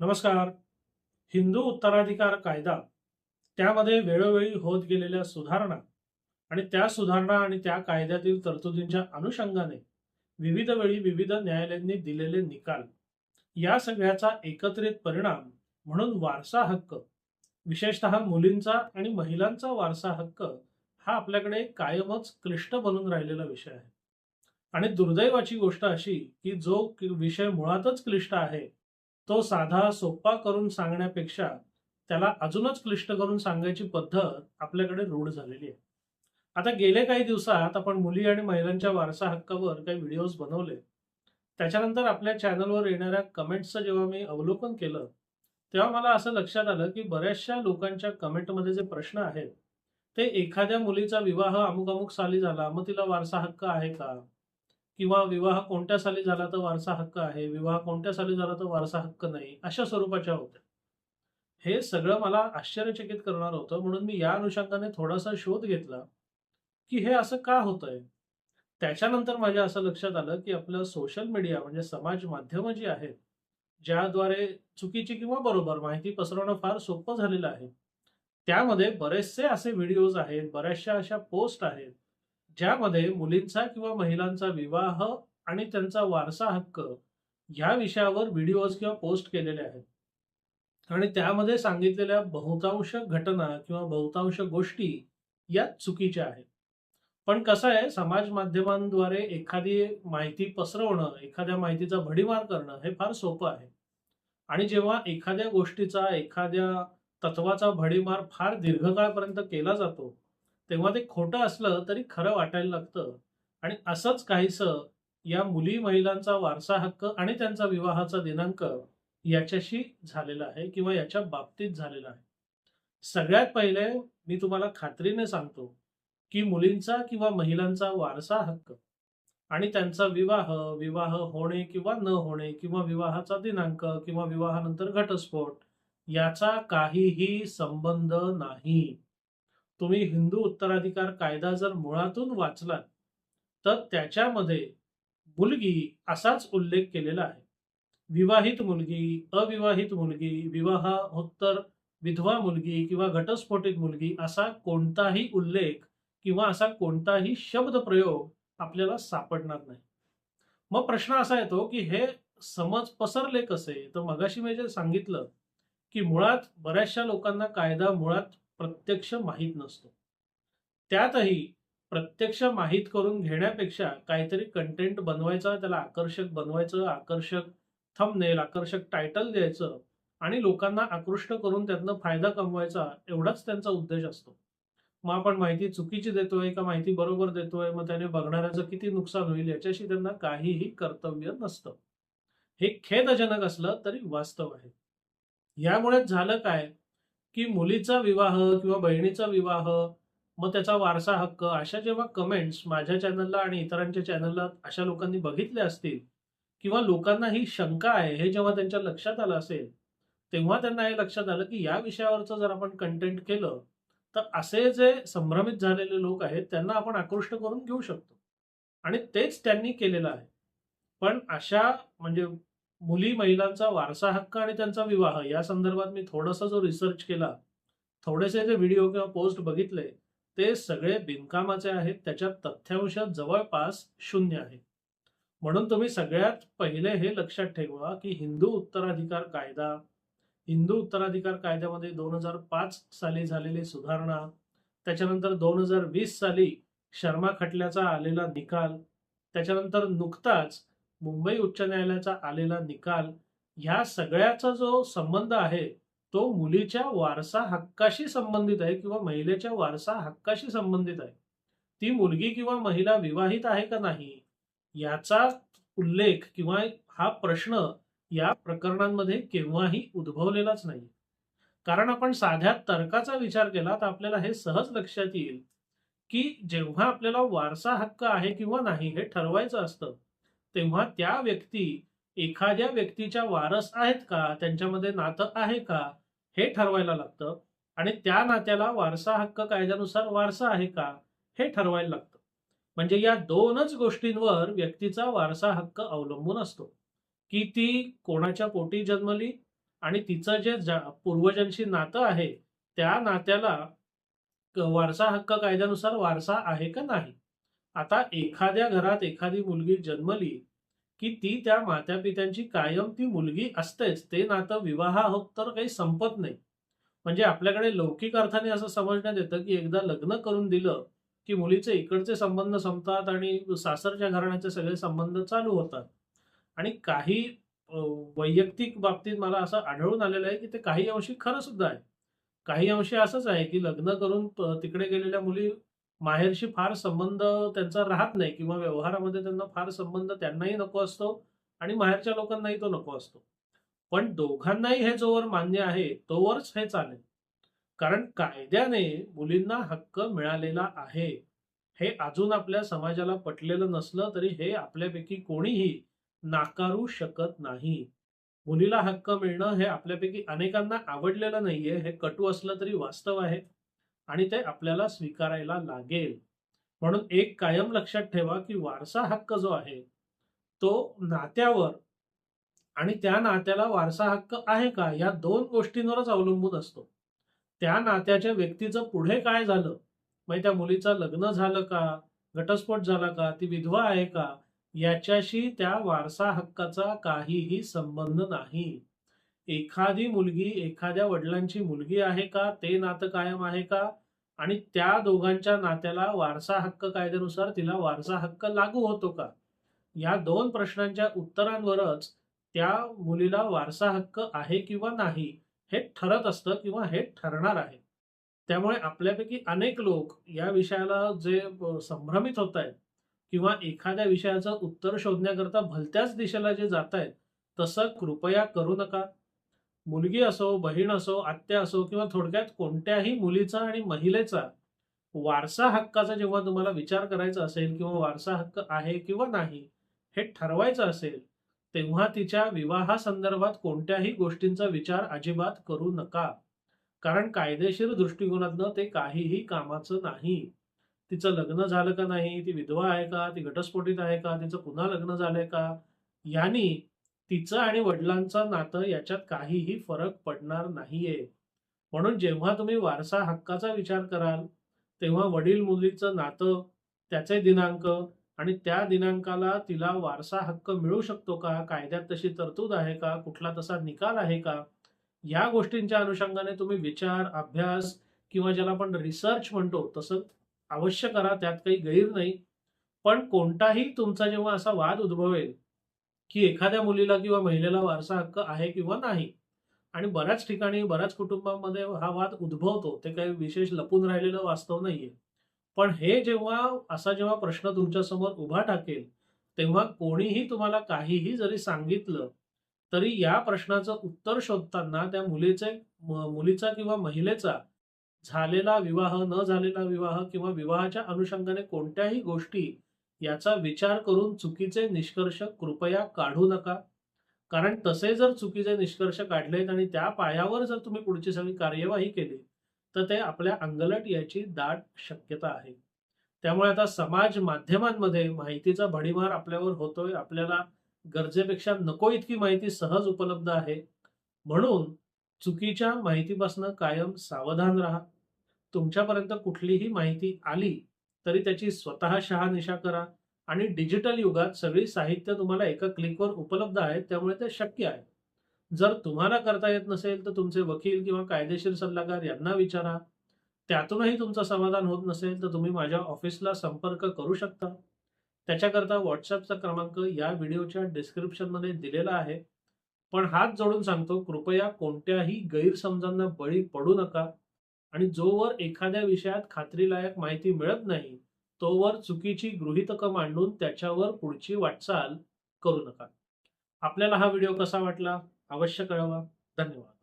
नमस्कार. हिंदू उत्तराधिकार कायदा त्यामध्ये वेळोवेळी होत गेलेल्या सुधारणा आणि त्या सुधारणा आणि त्या कायद्यातील तरतुदींच्या अनुषंगाने विविध वेळी विविध न्यायालयांनी दिलेले निकाल या सगळ्याचा एकत्रित परिणाम म्हणून वारसा हक्क विशेषतः मुलींचा आणि महिलांचा वारसा हक्क हा आपल्याकडे कायमच क्लिष्ट बनून राहिलेला विषय आहे. आणि दुर्दैवाची गोष्ट अशी की जो विषय मुळातच क्लिष्ट आहे तो साधा सोपा करून सांगण्यापेक्षा त्याला अजूनच क्लिष्ट करून सांगायची पद्धत आपल्याकडे रूढ झालेली आहे. आता गेले काही दिवसात आपण मुली आणि महिलांच्या वारसा हक्कावर काही व्हिडिओज बनवले. त्याच्यानंतर आपल्या चॅनलवर येणाऱ्या कमेंट्सचं जेव्हा मी अवलोकन केलं तेव्हा मला असं लक्षात आलं की बऱ्याचशा लोकांच्या कमेंटमध्ये जे प्रश्न आहेत ते एखाद्या मुलीचा विवाह अमुक अमुक साली झाला मग तिला वारसा हक्क आहे का? किंवा विवाह कोणत्या साली झाला तर वारसा हक्क आहे विवाह कोणत्या साली झाला तर वारसा हक्क नाही अशा स्वरूपाच्या होत्या. हे सगळं मला आश्चर्यचकित करणार होतं म्हणून मी या अनुषंगाने थोडासा शोध घेतला की हे असं का होतंय? त्याच्यानंतर माझ्या असं लक्षात आलं की आपलं सोशल मीडिया म्हणजे समाज माध्यमं जी आहेत ज्याद्वारे चुकीची किंवा बरोबर माहिती पसरवणं फार सोपं झालेलं आहे. त्यामध्ये बरेचसे असे व्हिडिओज आहेत बऱ्याचशा अशा पोस्ट आहेत ज्यामध्ये मुलींचा किंवा महिलांचा विवाह आणि त्यांचा वारसा हक्क या विषयावर व्हिडिओज किंवा पोस्ट केलेले आहेत. आणि त्यामध्ये सांगितलेल्या बहुतांश घटना किंवा बहुतांश गोष्टी या चुकीच्या आहेत. पण कसं आहे समाज माध्यमांद्वारे एखादी माहिती पसरवणं एखाद्या माहितीचा भडीमार करणं हे फार सोपं आहे. आणि जेव्हा एखाद्या गोष्टीचा एखाद्या तत्वाचा भडीमार फार दीर्घकाळपर्यंत केला जातो तेव्हा ते खोटं असलं तरी खरं वाटायला लागतं. आणि असंच काहीसं या मुली महिलांचा वारसा हक्क आणि त्यांचा विवाहाचा दिनांक याच्याशी झालेला आहे किंवा याच्या बाबतीत झालेला आहे. सगळ्यात पहिले मी तुम्हाला खात्रीने सांगतो की मुलींचा किंवा महिलांचा वारसा हक्क आणि त्यांचा विवाह विवाह होणे किंवा न होणे किंवा विवाहाचा दिनांक किंवा विवाहानंतर घटस्फोट याचा काहीही संबंध नाही. तुम्ही हिंदू उत्तराधिकार कायदा जर मुळातून वाचलात तर त्याच्यामध्ये मुलगी असाच उल्लेख केलेला आहे. विवाहित मुलगी अविवाहित मुलगी विवाहोत्तर विधवा मुलगी किंवा घटस्फोटित मुलगी असा कोणताही उल्लेख किंवा असा कोणताही शब्द प्रयोग आपल्याला सापडणार नाही. मग प्रश्न असा येतो की हे समज पसरले कसे? तर मगाशी मी जे सांगितलं की मुळात बऱ्याचशा लोकांना कायदा मुळात प्रत्यक्ष माहीत नसतो. त्यातही प्रत्यक्ष माहीत करून घेण्यापेक्षा काहीतरी कंटेंट बनवायचा त्याला आकर्षक बनवायचं आकर्षक थंबनेल आकर्षक टायटल द्यायचं आणि लोकांना आकृष्ट करून त्यातनं फायदा कमवायचा एवढाच त्यांचा उद्देश असतो. मग आपण माहिती चुकीची देतोय का माहिती बरोबर देतोय मग त्याने बघणाऱ्याचं किती नुकसान होईल याच्याशी त्यांना काहीही कर्तव्य नसतं. हे खेदजनक असलं तरी वास्तव आहे. यामुळेच झालं काय? की मुलीचा विवाह किंवा बहिणीचा विवाह मग त्याचा वारसा हक्क अशा जेव्हा कमेंट्स माझ्या चॅनलला आणि इतरांच्या चॅनलला अशा लोकांनी बघितले असतील किंवा लोकांना ही शंका आहे हे जेव्हा त्यांच्या लक्षात आलं असेल तेव्हा त्यांना हे लक्षात आलं की या विषयावरचं जर आपण कंटेंट केलं तर असे जे संभ्रमित झालेले लोक आहेत त्यांना आपण आकृष्ट करून घेऊ शकतो. आणि तेच त्यांनी केलेलं आहे. पण अशा म्हणजे मुली महिलांचा वारसा हक्क आणि त्यांचा विवाह या संदर्भात मी थोडासा जो रिसर्च केला थोडेसे जे व्हिडिओ किंवा पोस्ट बघितले ते सगळे बिनकामाचे आहेत. त्याच्यात तथ्यांश जवळपास शून्य आहे. म्हणून तुम्ही सगळ्यात पहिले हे लक्षात ठेवा की हिंदू उत्तराधिकार कायदा हिंदू उत्तराधिकार कायद्यामध्ये दोन हजार पाच साली झालेली सुधारणा त्याच्यानंतर दोन हजार वीस साली शर्मा खटल्याचा आलेला निकाल त्याच्यानंतर नुकताच मुंबई उच्च न्यायालयाचा आलेला निकाल ह्या सगळ्याचा जो संबंध आहे तो मुलीच्या वारसा हक्काशी संबंधित आहे किंवा महिलेच्या वारसा हक्काशी संबंधित आहे? ती मुलगी किंवा महिला विवाहित आहे का नाही? याचा उल्लेख किंवा हा प्रश्न या प्रकरणांमध्ये केव्हाही उद्भवलेलाच नाही. कारण आपण साध्या तर्काचा विचार केला तर आपल्याला हे सहज लक्षात येईल की जेव्हा आपल्याला वारसा हक्क आहे किंवा नाही हे ठरवायचं असतं तेव्हा त्या व्यक्ती एखाद्या व्यक्तीच्या वारस आहेत का? त्यांच्यामध्ये नातं आहे का? हे ठरवायला लागतं. आणि त्या नात्याला वारसा हक्क कायद्यानुसार वारसा आहे का? हे ठरवायला लागतं. म्हणजे या दोनच गोष्टींवर व्यक्तीचा वारसा हक्क अवलंबून असतो. की ती कोणाच्या पोटी जन्मली आणि तिचं जे जा- पूर्वजांशी नातं आहे त्या नात्याला वारसा हक्क कायद्यानुसार वारसा आहे का नाही? आता एखाद्या घरात एखादी मुलगी जन्मली की ती त्या मात्या पित्यांची कायम ती मुलगी असतेच ते नातं विवाह होत तर काही संपत नाही. म्हणजे आपल्याकडे लौकिक अर्थाने असं समजण्यात येतं की एकदा लग्न करून दिलं की मुलीचे इकडचे संबंध संपतात आणि सासरच्या घराण्याचे सगळे संबंध चालू होतात. आणि काही वैयक्तिक बाबतीत मला असं आढळून आलेलं आहे की ते काही अंशी खरं सुद्धा आहे. काही अंशी असंच आहे की लग्न करून तिकडे गेलेल्या मुली माहेरशी फार संबंध त्यांचा राहत नाही किंवा व्यवहारामध्ये त्यांना फार संबंध त्यांनाही नको असतो आणि माहेरच्या लोकांनाही तो नको असतो. पण दोघांनाही हे जोवर मान्य आहे तोवरच हे चालेल. कारण कायद्याने मुलींना हक्क मिळालेला आहे. हे अजून आपल्या समाजाला पटलेलं नसलं तरी हे आपल्यापैकी कोणीही नाकारू शकत नाही. मुलीला हक्क मिळणं हे आपल्यापैकी अनेकांना आवडलेलं नाहीये हे कटू असलं तरी वास्तव आहे. आणि ते आपल्याला स्वीकारायला लागेल. म्हणून एक कायम लक्षात ठेवा की वारसा हक्क जो आहे तो नात्यावर आणि त्या नात्याला वारसा हक्क आहे का या दोन गोष्टींवरच अवलंबून असतो. त्या नात्याच्या व्यक्तीचं पुढे काय झालं? म्हणजे त्या मुलीचं लग्न झालं का? घटस्फोट झाला का? ती विधवा आहे का? याच्याशी त्या वारसा हक्काचा काहीही संबंध नाही. एखादी मुलगी एखाद्या वडिलांची मुलगी आहे का? ते नातं कायम आहे का? आणि त्या दोघांच्या नात्याला वारसा हक्क कायद्यानुसार तिला वारसा हक्क लागू होतो का? या दोन प्रश्नांच्या उत्तरांवरच त्या मुलीला वारसा हक्क आहे किंवा नाही हे ठरत असतं किंवा हे ठरणार आहे. त्यामुळे आपल्यापैकी अनेक लोक या विषयाला जे संभ्रमित होत आहेत किंवा एखाद्या विषयाचं उत्तर शोधण्याकरता भलत्याच दिशेला जे जात आहेत तसं कृपया करू नका. मुलगी असो बहीण असो आत्या असो किंवा थोडक्यात कोणत्याही मुलीचा आणि महिलेचा वारसा हक्काचा जेव्हा तुम्हाला विचार करायचा असेल किंवा वारसा हक्क आहे किंवा नाही हे ठरवायचं असेल तेव्हा तिच्या विवाहासंदर्भात कोणत्याही गोष्टींचा विचार अजिबात करू नका. कारण कायदेशीर दृष्टिकोनातनं ते काहीही कामाचं नाही. तिचं लग्न झालं का नाही? ती विधवा आहे का? ती घटस्फोटित आहे का? तिचं पुन्हा लग्न झालंय का? यांनी तिचं आणि वडिलांचं नातं याच्यात काहीही फरक पडणार नाहीये. म्हणून जेव्हा तुम्ही वारसा हक्काचा विचार कराल तेव्हा वडील मुलीचं नातं त्याचे दिनांक आणि त्या दिनांकाला तिला वारसा हक्क मिळू शकतो का? कायद्यात तशी तरतूद आहे का? कुठला तसा निकाल आहे का? या गोष्टींच्या अनुषंगाने तुम्ही विचार अभ्यास किंवा ज्याला आपण रिसर्च म्हणतो तसं अवश्य करा त्यात काही गैर नाही. पण कोणताही तुमचा जेव्हा असा वाद उद्भवेल की एखाद्या मुलीला किंवा महिलेला वारसा हक्क आहे किंवा नाही. आणि बऱ्याच ठिकाणी बऱ्याच कुटुंबांमध्ये हा वाद उद्भवतो. ते काही विशेष लपून राहिलेलं वास्तव नाहीये. पण हे जेव्हा असा जेव्हा प्रश्न तुमच्यासमोर उभा टाकेल तेव्हा कोणीही तुम्हाला काहीही जरी सांगितलं तरी या प्रश्नाचं उत्तर शोधताना त्या मुलीचे मुलीचा किंवा महिलेचा झालेला विवाह न झालेला विवाह किंवा विवाहाच्या अनुषंगाने कोणत्याही गोष्टी याचा विचार करून चुकीचे निष्कर्ष कृपया काढू नका. कारण तसे जर चुकीचे निष्कर्ष काढलेत आणि त्या पायावर जर तुम्ही पुढची सगळी कार्यवाही केली तर ते आपल्या अंगलट याची दाट शक्यता आहे. त्यामुळे आता समाज माध्यमांमध्ये माहितीचा भडीमार आपल्यावर होतोय आपल्याला गरजेपेक्षा नको इतकी माहिती सहज उपलब्ध आहे. म्हणून चुकीच्या माहितीपासून कायम सावधान राहा. तुमच्यापर्यंत कुठलीही माहिती आली तरी त्याची स्वतः शहानिशा करा. आणि डिजिटल युगात सगळी साहित्य तुम्हाला एका क्लिकवर उपलब्ध आहे त्यामुळे ते शक्य आहे. जर तुम्हाला करता येत नसेल तर तुमचे वकील किंवा कायदेशीर सल्लागार यांना विचारा. त्यातूनही तुमचं समाधान होत नसेल तर तुम्ही माझ्या ऑफिसला संपर्क करू शकता. त्याच्याकरता व्हॉट्सअपचा क्रमांक या व्हिडिओच्या डिस्क्रिप्शनमध्ये दिलेला आहे. पण हात जोडून सांगतो कृपया कोणत्याही गैरसमजांना बळी पडू नका. आणि जोवर एखाद्या विषयात खात्रीलायक माहिती मिळत नाही तोवर चुकीची गृहितकं मांडून त्याच्यावर पुढची वाटचाल करू नका. आपल्याला हा व्हिडिओ कसा वाटला? अवश्य कळवा. धन्यवाद.